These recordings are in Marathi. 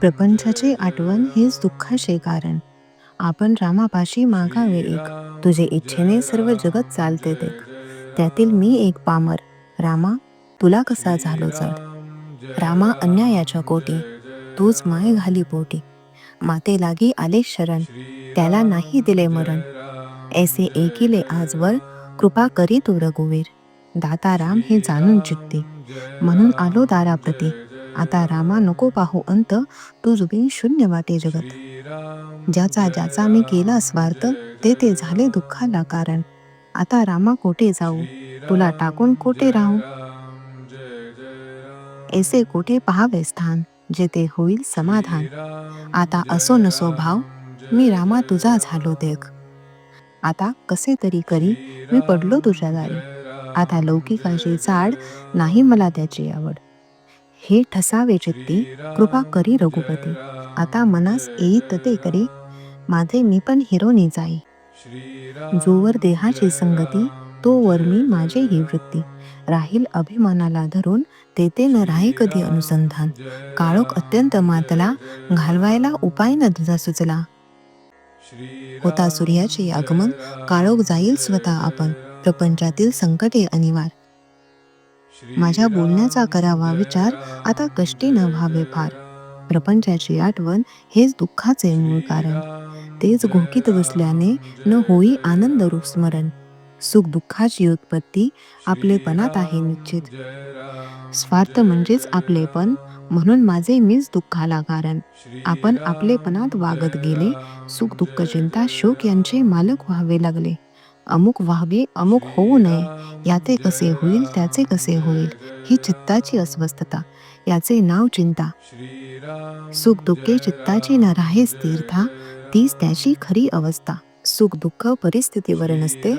प्रपंचाचे आठवण हेच दुःखाचे कारण. आपण रामापाशी मागावे एक. तुझे इच्छेने सर्व जगत चालते ते. त्यातील मी एक पामर. रामा तुला कसा झालो चढ रामा अन्यायाच्या कोटी. तूच माय घाली पोटी. माते लागी आले शरण. त्याला नाही दिले मरण. ऐसे एकिले आजवर. कृपा करी तू रघुवीर. दाता राम हे जाणून चित्ती. म्हणून आलो दाराप्रती. आता रामा नको पाहू अंत तू जुबीन शून्य वाटे जगत. ज्याचा ज्याचा मी केला स्वार्थ ते ते झाले दुःखाला कारण. आता रामा कोठे जाऊ? तुला टाकून कोठे राहू? ऐसे कोठे पहावे स्थान जेथे होईल समाधान? आता असो नसो भाव मी रामा तुझा झालो देख. आता कसे तरी करी मी पडलो तुझ्या दारी आता लौकिकाची जाड नाही मला त्याची आवड. हे ठसावे चित्ती कृपा करी रघुपती. आता मनास येईत ते करी. माझे मी पण हिरोनी जाई. जोवर देहाची संगती तोवर मी माझे ही वृत्ती. राहील अभिमानाला धरून तेथे न राही कधी अनुसंधान. काळोख अत्यंत मातला घालवायला उपाय न तुझा सुचला. होता सूर्याचे आगमन काळोख जाईल स्वतः आपण. प्रपंचातील संकटे अनिवार माझ्या बोलण्याचा करावा विचार आता कष्टी न व्हावे फार. प्रपंचाची आठवण हेच दुःखाचे मूळ कारण. तेच घोकीत बसल्याने न होई आनंद रूप स्मरण. सुख दुःखाची उत्पत्ती आपलेपणात आहे निश्चित. स्वार्थ म्हणजेच आपलेपण म्हणून माझे मीच दुःखाला कारण. आपण आपलेपणात वागत गेले सुख दुःख चिंता शोक यांचे मालक व्हावे लागले. अमुक व्हावे अमुक होऊ नये. याचे कसे होईल त्याचे कसे होईल ही चित्ताची अस्वस्थता. याचे नाव चिंता. सुख दुःखे चित्ताची न राहे स्थिरता तीच त्याची खरी अवस्था. सुख दुःख परिस्थितीवर नसते.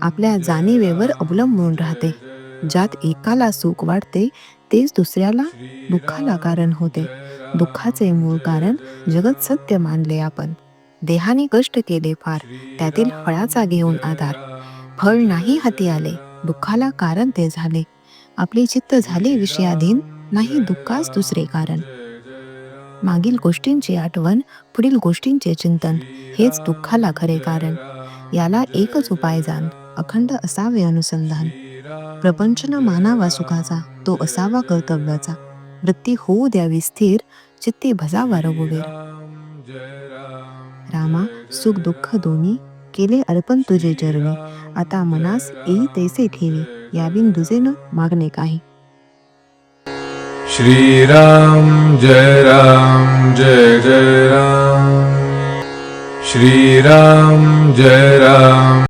आपल्या जाणीवेवर अवलंबून राहते. ज्यात एकाला सुख वाटते तेच दुसऱ्याला दुःखाला कारण होते. दुःखाचे मूळ कारण जगत सत्य मानले आपण. देहाने कष्ट केले फार. त्यातील फळाचा घेऊन आधार. फळ नाही हाती आले. दुःखाला कारण ते झाले. आपले चित्त झाले विषयाधीन. नाही दुःखास दुसरे कारण. मागील गोष्टींची आठवण पुढील गोष्टींचे चिंतन हेच दुःखाला खरे कारण. याला एकच उपाय जाण. अखंड असावे अनुसंधान. प्रपंच न मानावा सुखाचा. तो असावा कर्तव्याचा. वृत्ती होऊ द्यावी स्थिर. चित्ती भजावा रघुवीर. रामा सुख दुःख दोन्ही केले अर्पण तुझे चरणी. आता मनास येई तैसे ठेवी याविन दुजे न मागणे काही. श्रीराम जय राम जय जय राम. श्रीराम जय राम.